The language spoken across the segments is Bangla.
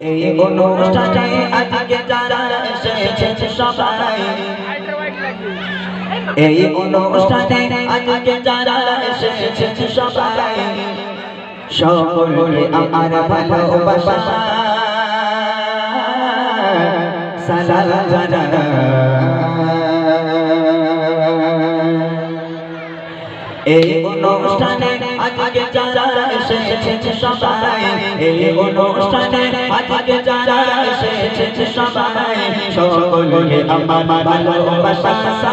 এই অনুষ্ঠানে আজকে যারা এসেছে সবাই। এই অনুষ্ঠানে আজকে যারা এসেছে সবাই। সকলে আমার ভালোবাসা। সালাম এই অনুষ্ঠানে আজকে যারা এসেছে সবাই। এই অনুষ্ঠানে আজকে যারা এসেছে সবাই সকলে আমার ভালোবাসা,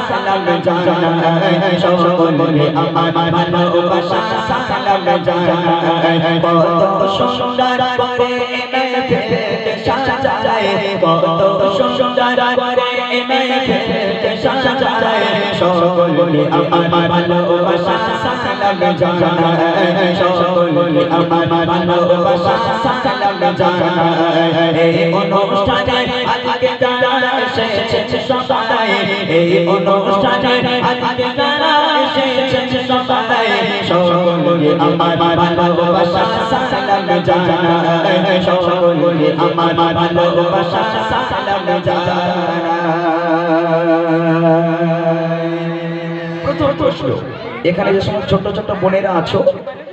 সালাম জানাই। সকলে আমার ভালোবাসা, সালাম জানাই। কত সুন্দর করে মেঘে সাজায়। কত সুন্দর করে মেঘে সাজায়। সকলে আমার ভালোবাসা সালাম জানাই আমার ভালোবাসা সালাম আমার ভালোবাসা সালাম আমার ভালোবাসা। এখানে যে সমস্ত ছোট ছোট বোনেরা আছো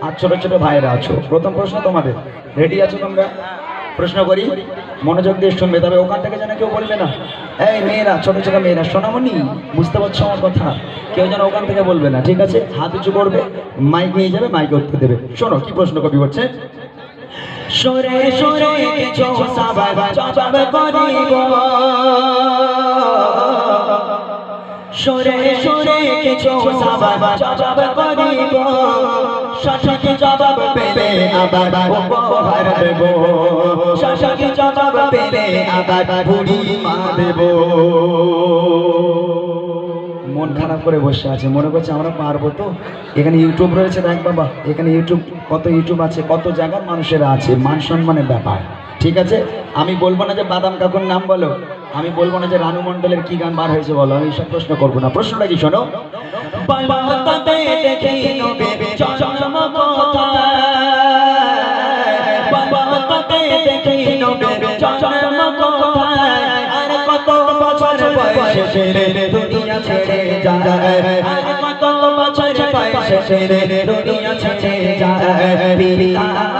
আর ছোট ছোট ভাইয়েরা আছো, প্রথম প্রশ্ন তোমাদের। রেডি আছো তোমরা? প্রশ্ন করি, মনোযোগ দিয়ে শুনবে, তবে ওখান থেকে যেন কেউ বলবে না, এই মেয়েরা, ছোট ছোট মেয়েরা, সোনামণি, বুঝতে পারছ আমার কথা? কেউ যেন ওখান থেকে বলবে না, ঠিক আছে? হাত উঁচু করবে মাইক নিয়ে যাবে মাইকে উত্তর দেবে। শোনো, কি প্রশ্ন কবি করছে সরে আবার দেব। আবার মা দেব মন খারাপ করে বসে আছে, মনে করছে আমরা পারব তো? এখানে ইউটিউব রয়েছে, দেখ বাবা, এখানে ইউটিউব কত ইউটিউব আছে, কত জায়গার মানুষেরা আছে, মান সম্মানের ব্যাপার। ঠিক আছে? আমি বলব না যে বাদাম কাকুর নাম বলো। আমি বলব না যে রানু মণ্ডলের কি গান বার হয়েছে বলো আমি সব প্রশ্ন করব না প্রশ্নটা কি শোনো কত বছর ছেড়ে দুনিয়া ছেড়ে যায়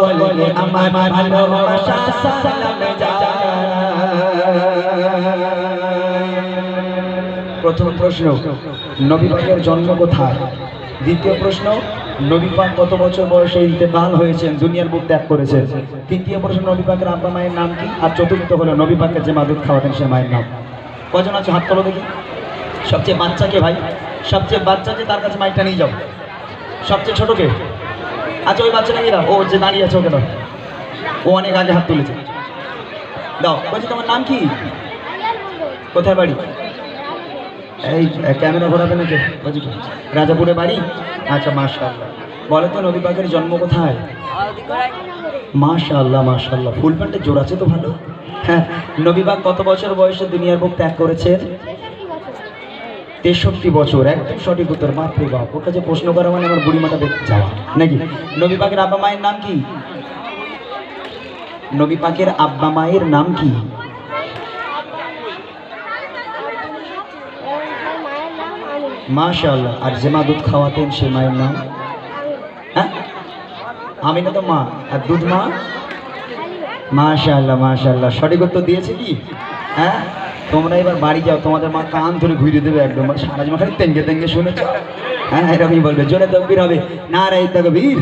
সকলকে আমার ভালোবাসা প্রথম প্রশ্ন, নবী পাকের জন্ম কোথায়? দ্বিতীয় প্রশ্ন, নবী পাক কত বছর বয়সে ইন্তেকাল হয়েছেন? দুনিয়ার বুক ত্যাগ করেছেন। তৃতীয় প্রশ্ন, নবী পাকের আব্বা মায়ের নাম কি? আর চতুর্থ হলো, নবী পাকের যে মাদুদ খাওয়াতেন সে মায়ের নাম। কজন আছে? হাত তোলো দেখি। সবচেয়ে বাচ্চাকে ভাই, সবচেয়ে বাচ্চা যে তার কাছে মাইকটা নিয়ে যাও। সবচেয়ে ছোটকে? আচ্ছা ওই বাচ্চাটা কি ও যে দাঁড়িয়ে আছে, ওকে দাও। ও অনেক আগে হাত তুলেছে। দাও। বলছি, তোমার নাম কি? কোথায় বাড়ি? এই ক্যামেরা ঘোরাবে নাকি? বলছি? রাজাপুরে বাড়ি? আচ্ছা মাশাআল্লাহ। বলো তো নবী পাকের জন্ম কোথায়? মাশাআল্লাহ মাশাআল্লাহ। ফুল প্যান্টের জোর আছে তো ভালো। হ্যাঁ নবী কত বছর বয়সে দুনিয়ার বুক ত্যাগ করেছেন? তেষট্টি বছর, একদম সঠিক উত্তর বাপরে বাপ ওর কাছে প্রশ্ন করা মানে আমার বুড়ি মাথা দেখতে যাওয়া, নাকি? নবী পাকের আব্বা মায়ের নাম কি? নবী পাকের আব্বা মায়ের নাম কি? মাশাআল্লাহ, আর যে মা দুধ খাওয়াতেন সে মায়ের নাম? হ্যাঁ? আমি না তো মা, আর দুধ মা? মাশাআল্লাহ মাশাআল্লাহ, সঠিক উত্তর দিয়েছে কি? হ্যাঁ? তোমরা এবার বাড়ি যাও, তোমাদের মা কান ধরে ঘুরিয়ে দেবে একদম। মানে সারা জীবন খালি তেঙ্গে তেঙ্গে শুনেছ হ্যাঁ এরকমই বলবে, জোরে তকবীর হবে না রে তকবীর।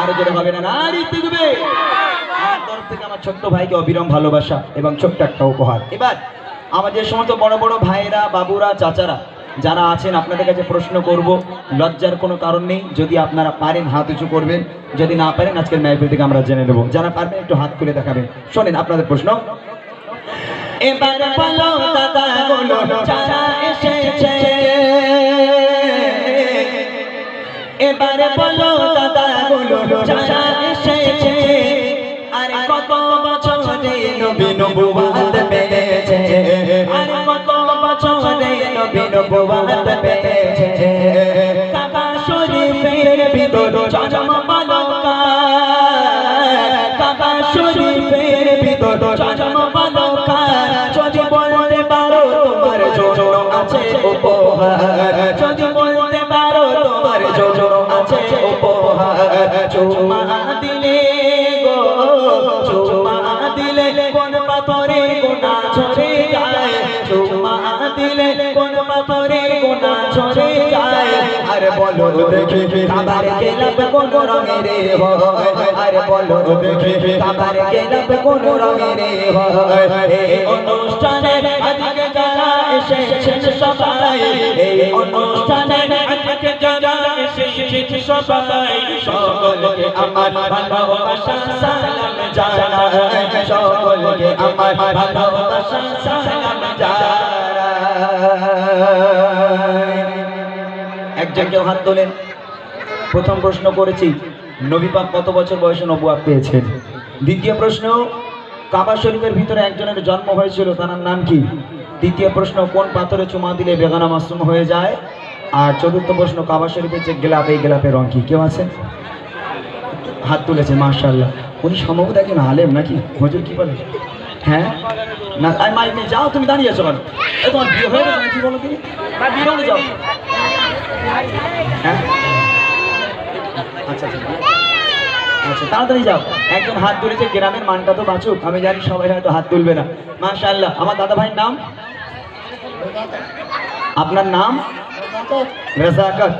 আরও জোরে হবে না না রে তরফ থেকে আমার ছোট্ট ভাইকে অবিরাম ভালোবাসা এবং ছোট্ট একটা উপহার। এবার আমার যে সমস্ত বড় বড় ভাইয়েরা, বাবুরা, চাচারা, যারা আছেন, আপনাদের কাছে প্রশ্ন করব, লজ্জার কোনো কারণ নেই, যদি আপনারা পারেন, হাত উঁচু করবেন, যদি না পারেন, আজকের মেহফিল থেকে আমরা জেনে নেব। যারা পারবেন, একটু হাত তুলে দেখাবেন। শোনেন, আপনাদের প্রশ্ন এবার বলো দাদা বলো যারা এসেছে। এবার বলো দাদা বলো যারা এসেছে। আর কত বছরে নবী নবুয়াত পেয়েছে। আর কত বছরে নবী তোমার জন্য আছে উপহার। যদি বলতে পারো তোমার জন্য আছে উপহার। চুমা দিলে গো, চুমা দিলে কোন পাথরে গোনা ঝরে যায়। চুমা দিলে কোন পাথরে গোনা ঝরে যায়। আরে বলো দেখি কাবার গেলাপ কোন রঙের হয়। আরে বলো দেখি কাবার গেলাপ কোন রঙের হয়। অনুষ্ঠানে একজন কেউ হাত তোলেন। প্রথম প্রশ্ন করেছি, নবী পাক কত বছর বয়সে নবুয়াত পেয়েছেন? দ্বিতীয় প্রশ্ন, কাবা শরীফের ভিতরে একজনের জন্ম হয়েছিল, তার নাম কি? দ্বিতীয় প্রশ্ন, কোন পাথরে চুমা দিলে বেগানা মাসুম হয়ে যায়? আর চতুর্থ প্রশ্ন, কাবা শরীফের যে গেলাপ, এই গেলাপের রং কি? কেউ আছেন হাত তুলেছে মার্শাল্লাহ উনি সম্ভবত একজন আলেম নাকি? হজুর কি বলে? হ্যাঁ? না আই মাইক নিয়ে যাও, তুমি দাঁড়িয়ে আছো কেন? এ তোমার বিয়ে হয়ে গেছে নাকি বলো তুমি যাও। হ্যাঁ? আচ্ছা আচ্ছা আচ্ছা তাড়াতাড়ি যাও। একজন হাত তুলেছে, গ্রামের মানটা তো বাঁচুক। আমি জানি সবাই হয়তো হাত তুলবে না। মাশাআল্লাহ, আমার দাদা ভাইয়ের নাম? আপনার নাম? Rezaca